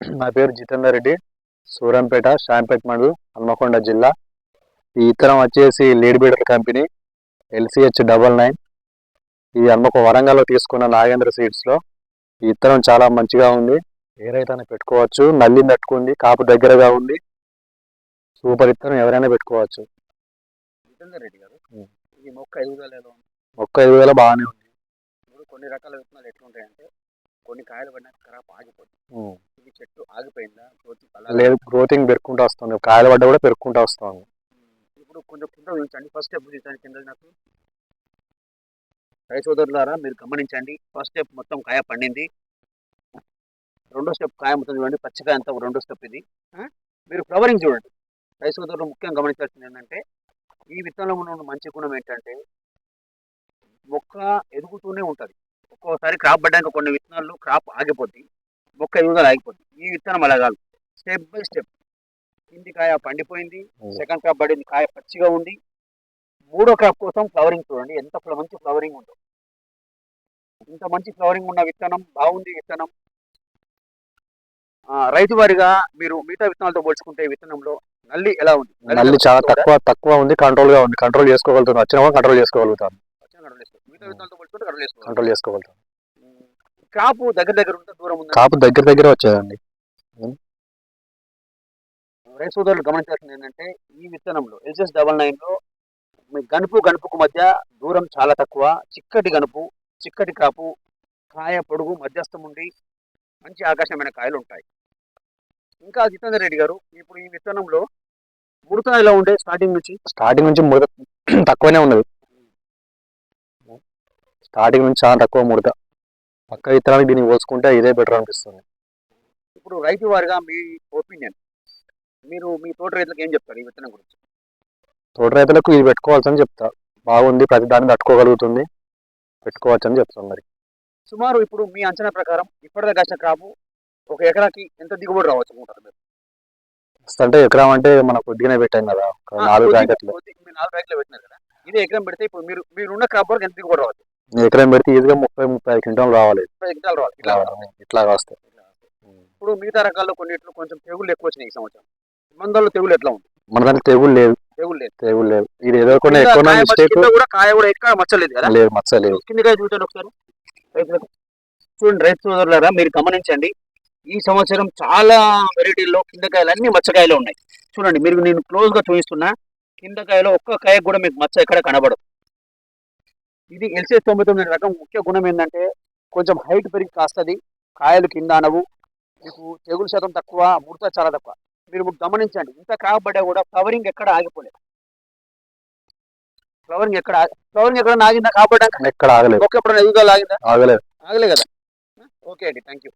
నా పేరు జితేందర్ రెడ్డి సూరంపేట షాంపేట్ మండల్ హన్మకొండ జిల్లా. ఈ ఇత్తనం వచ్చేసి లేడీ బీడర్ కంపెనీ ఎల్సిహెచ్ డబల్ నైన్. ఈ హన్మకొ వరంగల్లో తీసుకున్న నాగేంద్ర సీడ్స్లో ఈ ఇత్తనం చాలా మంచిగా ఉంది. ఏ రైతైనా పెట్టుకోవచ్చు. నల్లి తట్టుకుంది కాపు దగ్గరగా ఉంది. సూపర్ ఇత్తనం ఎవరైనా పెట్టుకోవచ్చు. జితేందర్ రెడ్డి గారు. ఈ మొక్క ఎదుగుదల ఎలా ఉంది? ఒక్క ఎదుగుదల బాగానే ఉంది. కొన్ని రకాల విత్తనాలు ఎట్లుంటాయంటే కొన్ని కాయలు పడినాక ఖరాబ్ ఆగిపోతుంది ఇది చెట్టు ఆగిపోయిందా? గ్రోత్ అలా లేదు గ్రోతింగ్ పెరుక్కుంటూ వస్తుంది. కాయలు పడ్డ కూడా పెరుక్కుంటూ వస్తుంది. ఇప్పుడు కొంచెం కింద ఉంచండి. ఫస్ట్ స్టెప్ చూపించండి కింద నాకు. రైతు సోదరులారా మీరు గమనించండి. ఫస్ట్ స్టెప్ మొత్తం కాయ పండింది. రెండో స్టెప్ కాయ మొత్తం చూడండి. పచ్చికాయ అంతా రెండో స్టెప్ ఇది? మీరు ఫ్లవరింగ్ చూడండి. రైతు సోదరులు ముఖ్యంగా గమనించాల్సింది ఏంటంటే ఈ విత్తనంలో ఉన్న మంచి గుణం ఏంటంటే మొక్క ఎదుగుతూనే ఉంటుంది. ఒక్కోసారి క్రాప్ పడ్డానికి కొన్ని విత్తనాలు క్రాప్ ఆగిపోద్ది. మొక్క ఎదుగుదల ఆగిపోద్ది. ఈ విత్తనం అలా కాదు స్టెప్ బై స్టెప్. కింది కాయ పండిపోయింది. సెకండ్ క్రాప్ పడింది. కాయ పచ్చిగా ఉంది. మూడో క్రాప్ కోసం ఫ్లవరింగ్ చూడండి. ఎంత మంచి ఫ్లవరింగ్ ఉందో. ఇంత మంచి ఫ్లవరింగ్ ఉన్న విత్తనం బాగుంది విత్తనం. రైతు వారిగా మీరు మిగతా విత్తనాలతో పోల్చుకుంటే విత్తనంలో నల్లి ఎలా ఉంది? నల్లి చాలా తక్కువ తక్కువ ఉంది. కంట్రోల్గా ఉంది. కంట్రోల్ చేసుకోగలుగుతాను. వచ్చిన కంట్రోల్ చేసుకోగలుగుతాను. మిగతా విత్తనాలతో పోల్చుకుంటే కంట్రోల్ చేసుకోగలుగుతాను. క్రాప్ దగ్గర దగ్గర ఉంటే దూరం ఉంది? కాపు దగ్గర దగ్గర వచ్చేదండి. రైతు సోదరులు గమనించాల్సింది ఏంటంటే ఈ విత్తనంలో ఎల్సిఎస్ డబల్ నైన్లో మీ గనుపు గనుపుకు మధ్య దూరం చాలా తక్కువ చిక్కటి గనుపు చిక్కటి కాపు కాయ పొడుగు మధ్యస్థం ఉండి మంచి ఆకర్షణమైన కాయలు ఉంటాయి ఇంకా జితేందర్ రెడ్డి గారు ఇప్పుడు ఈ విత్తనంలో ముడత ఎలా ఉండే స్టార్టింగ్ నుంచి? స్టార్టింగ్ నుంచి ముడత తక్కువనే ఉన్నది. స్టార్టింగ్ నుంచి చాలా తక్కువ ముడత. పక్క విత్తనానికి దీన్ని పోల్చుకుంటే ఇదే బెటర్ అనిపిస్తుంది. ఇప్పుడు రైతు వారిగా మీ ఒపీనియన్. మీరు మీ తోట రైతులకు ఏం చెప్తారు ఈ విత్తనం గురించి? తోట రైతులకు ఇది పెట్టుకోవాల్సని చెప్తా. బాగుంది ప్రతి దాన్ని తట్టుకోగలుగుతుంది. పెట్టుకోవచ్చు అని చెప్తాను మరి. సుమారు ఇప్పుడు మీ అంచనా ప్రకారం ఇప్పటిదాకా కాసిన క్రాపు ఒక ఎకరాకి ఎంత దిగుబడి రావచ్చు అనుకుంటారు మీరు? అంటే ఎకరం అంటే మనం కొద్దిగానే పెట్టాం కదా. ఒక నాలుగు ప్యాకెట్లు మీరు నాలుగు ప్యాకెట్లు పెట్టినారు కదా. ఇదే ఎకరం పెడితే ఇప్పుడు మీరు మీరున్న క్రాప్ వరకు ఎంత దిగుబడి రావచ్చు? ఎకరం పెడితే ఈజీగా ముప్పై ముప్పై ఐదు క్వింటాలు రావాలి. ముప్పై క్వింటాలు రావాలి. ఇట్లా. ఇట్లా వస్తాయి ఇప్పుడు మిగతా రకాల్లో కొన్నిట్లో కొంచెం తెగుళ్ళు ఎక్కువ వచ్చినాయి ఈ సంవత్సరం. మందల్లో తెగులు ఎట్లా ఉంది? మన దాంట్లో తెగులు లేదు తెగులు లేదు తెగులు లేదు ఇది ఏదో కొన్ని ఎక్కువ మిస్టేక్ కూడా కాయ కూడా ఎక్కడ మచ్చలేదు కదా? లేదు చూడండి ఒకసారి. రైతులకు. చూడండి రైతు సోదరులారా మీరు గమనించండి. ఈ సంవత్సరం చాలా వెరైటీల్లో కిందకాయలు అన్ని మచ్చకాయలు ఉన్నాయి. చూడండి మీరు నేను క్లోజ్గా చూపిస్తున్నా. కిందకాయలో ఒక్క కాయ కూడా మీకు మచ్చ ఎక్కడ కనబడదు. ఇది ఎల్సిఎస్ తొంభై తొమ్మిది రకం ముఖ్య గుణం ఏంటంటే కొంచెం హైట్ పెరిగి కాస్తుంది. కాయలు కింద అనవు. మీకు తెగులు శాతం తక్కువ ముడత చాలా తక్కువ. మీరు గమనించండి. ఇంత కాబడ్డా కూడా ఫ్లవరింగ్ ఎక్కడ ఆగిపోలేదు. ఫ్లవరింగ్ ఎక్కడ ఫ్లవరింగ్ ఎక్కడ ఆగిందా కాబడ్డా ఎక్కడ ఆగలేదు. ఒక్క ఎప్పుడైనా ఎదుగుదల ఆగిందా ఆగలేదు. ఆగలే కదా? ఓకే అండి. Thank you